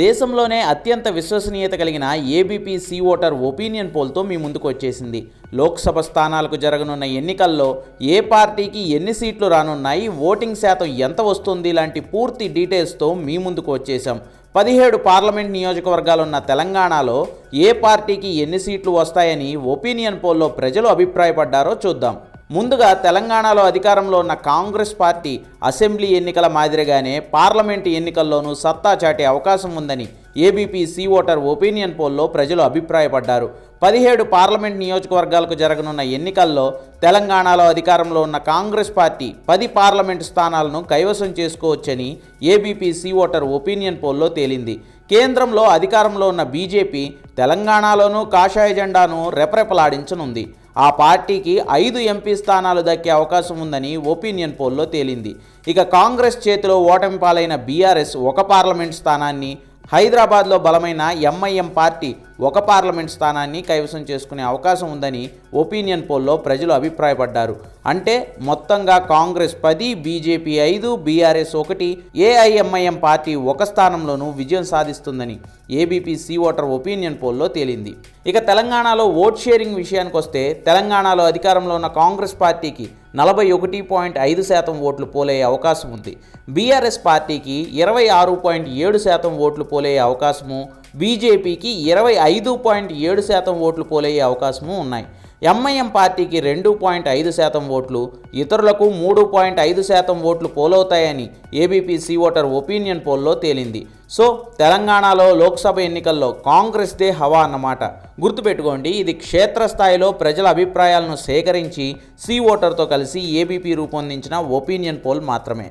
దేశంలోనే అత్యంత విశ్వసనీయత కలిగిన ఏబీపీ సీ ఓటర్ ఒపీనియన్ పోల్తో మీ ముందుకు వచ్చేసింది. లోక్సభ స్థానాలకు జరగనున్న ఎన్నికల్లో ఏ పార్టీకి ఎన్ని సీట్లు రానున్నాయి ఓటింగ్ శాతం ఎంత వస్తుంది లాంటి పూర్తి డీటెయిల్స్తో మీ ముందుకు వచ్చేసాం పదిహేడు పార్లమెంట్ నియోజకవర్గాలున్న తెలంగాణలో ఏ పార్టీకి ఎన్ని సీట్లు వస్తాయని ఒపీనియన్ పోల్లో ప్రజలు అభిప్రాయపడ్డారో చూద్దాం. ముందుగా తెలంగాణలో అధికారంలో ఉన్న కాంగ్రెస్ పార్టీ అసెంబ్లీ ఎన్నికల మాదిరిగానే పార్లమెంటు ఎన్నికల్లోనూ సత్తా చాటే అవకాశం ఉందని ఏబీపీ సీ ఓటర్ ఒపీనియన్ పోల్లో ప్రజలు అభిప్రాయపడ్డారు. పదిహేడు పార్లమెంట్ నియోజకవర్గాలకు జరగనున్న ఎన్నికల్లో తెలంగాణలో అధికారంలో ఉన్న కాంగ్రెస్ పార్టీ పది పార్లమెంట్ స్థానాలను కైవసం చేసుకోవచ్చని ఏబీపీ సీ ఓటర్ ఒపీనియన్ పోల్లో తేలింది. కేంద్రంలో అధికారంలో ఉన్న బీజేపీ తెలంగాణలోనూ కాషాయ జెండాను రెపరెపలాడించనుంది. ఆ పార్టీకి ఐదు ఎంపీ స్థానాలు దక్కే అవకాశం ఉందని ఒపీనియన్ పోల్లో తేలింది. ఇక కాంగ్రెస్ చేతిలో ఓటమి పాలైన బీఆర్ఎస్ ఒక పార్లమెంట్ స్థానాన్ని హైదరాబాద్లో బలమైన ఎంఐఎం పార్టీ ఒక పార్లమెంట్ స్థానాన్ని కైవసం చేసుకునే అవకాశం ఉందని ఒపీనియన్ పోల్లో ప్రజలు అభిప్రాయపడ్డారు. అంటే మొత్తంగా కాంగ్రెస్ పది బీజేపీ ఐదు బీఆర్ఎస్ ఒకటి ఏఐఎంఐఎం పార్టీ ఒక స్థానంలోనూ విజయం సాధిస్తుందని ఏబీపీ సీ ఓటర్ ఒపీనియన్ పోల్లో తేలింది. ఇక తెలంగాణలో ఓట్ షేరింగ్ విషయానికి వస్తే తెలంగాణలో అధికారంలో ఉన్న కాంగ్రెస్ పార్టీకి నలభై ఒకటి పాయింట్ ఐదు శాతం ఓట్లు పోలే అవకాశం ఉంది. బీఆర్ఎస్ పార్టీకి ఇరవై ఆరు పాయింట్ ఏడు శాతం ఓట్లు పోలే అవకాశము బీజేపీకి ఇరవై ఐదు పాయింట్ ఏడు శాతం ఓట్లు పోలయ్యే అవకాశము ఉన్నాయి. ఎంఐఎం పార్టీకి రెండు పాయింట్ ఐదు శాతం ఓట్లు ఇతరులకు మూడు పాయింట్ ఐదు శాతం ఓట్లు పోలవుతాయని ఏబీపీ సీ ఓటర్ ఒపీనియన్ పోల్లో తేలింది. సో తెలంగాణలో లోక్సభ ఎన్నికల్లో కాంగ్రెస్దే హవా అన్నమాట. గుర్తుపెట్టుకోండి ఇది క్షేత్రస్థాయిలో ప్రజల అభిప్రాయాలను సేకరించి సీ ఓటర్తో కలిసి ఏబీపీ రూపొందించిన ఒపీనియన్ పోల్ మాత్రమే.